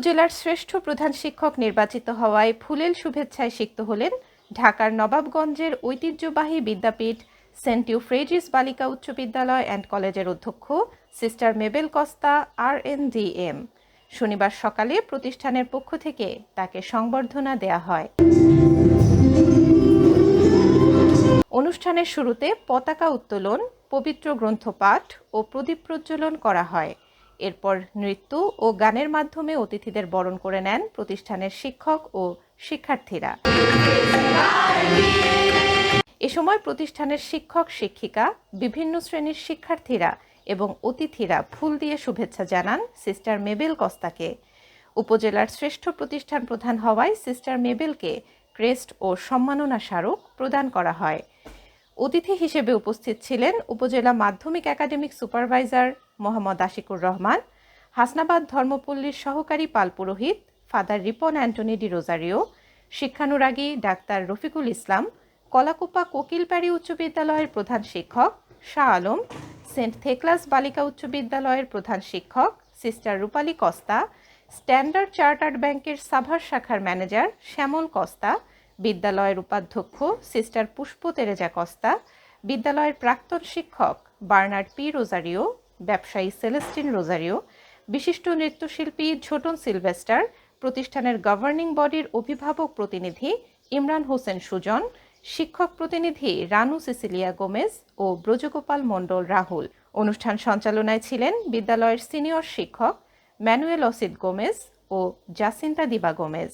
উপজেলার শ্রেষ্ঠ প্রধান শিক্ষক নির্বাচিত হওয়ায় ফুলেল শুভেচ্ছায় সিক্ত হলেন ঢাকার নবাবগঞ্জের ঐতিহ্যবাহী বিদ্যাপীঠ সেন্ট ইউফ্রেজিস বালিকা উচ্চ বিদ্যালয় অ্যান্ড কলেজের অধ্যক্ষ sister Mabel Costa R N D M শনিবার সকালে প্রতিষ্ঠানের পক্ষ থেকে তাকে সংবর্ধনা দেয়া হয়। অনুষ্ঠানের শুরুতে পতাকা উত্তোলন, পবিত্র গ্রন্থ পাঠ ও প্রদীপ প্রজ্বলন করা হয়। এরপর নৃত্য ও গানের মাধ্যমে অতিথিদের বরণ করে নেন প্রতিষ্ঠানের শিক্ষক ও শিক্ষার্থীরা। এ সময় প্রতিষ্ঠানের শিক্ষক, শিক্ষিকা, বিভিন্ন শ্রেণির শিক্ষার্থীরা এবং অতিথিরা ফুল দিয়ে শুভেচ্ছা জানান সিস্টার মেবেল কস্তাকে। উপজেলার শ্রেষ্ঠ প্রতিষ্ঠান প্রধান হওয়ায় সিস্টার মেবেলকে ক্রেস্ট ও সম্মাননা স্মারক প্রদান করা হয়। অতিথি হিসেবে উপস্থিত ছিলেন উপজেলা মাধ্যমিক একাডেমিক সুপারভাইজার মোহাম্মদ আশিকুর রহমান, হাসনাবাদ ধর্মপল্লীর সহকারী পাল পুরোহিত, father Ripon Antony D Rozario, শিক্ষানুরাগী ডাক্তার রফিকুল ইসলাম, কলাকুপা কোকিলপ্যারি উচ্চ বিদ্যালয়ের প্রধান শিক্ষক শাহ আলম, সেন্ট থেকলাস বালিকা উচ্চ বিদ্যালয়ের প্রধান শিক্ষক sister Rupali Costa, standard chartered ব্যাংকের সাভার শাখার ম্যানেজার শ্যামল কস্তা, বিদ্যালয়ের উপাধ্যক্ষ সিস্টার পুষ্প তেরেজা কস্তা, বিদ্যালয়ের প্রাক্তন শিক্ষক বার্নার্ড পি রোজারিও ব্যবসায়ী সেলেস্টিন রোজারিও, বিশিষ্ট নৃত্যশিল্পী ছোটন সিলভেস্টার, প্রতিষ্ঠানের গভর্নিং বডির অভিভাবক প্রতিনিধি ইমরান হোসেন সুজন, শিক্ষক প্রতিনিধি রানু সিসিলিয়া গোমেজ ও ব্রজগোপাল মণ্ডল রাহুল। অনুষ্ঠান সঞ্চালনায় ছিলেন বিদ্যালয়ের সিনিয়র শিক্ষক ম্যানুয়েল অসিদ গোমেজ ও জাসিন্তা দিবা গোমেজ।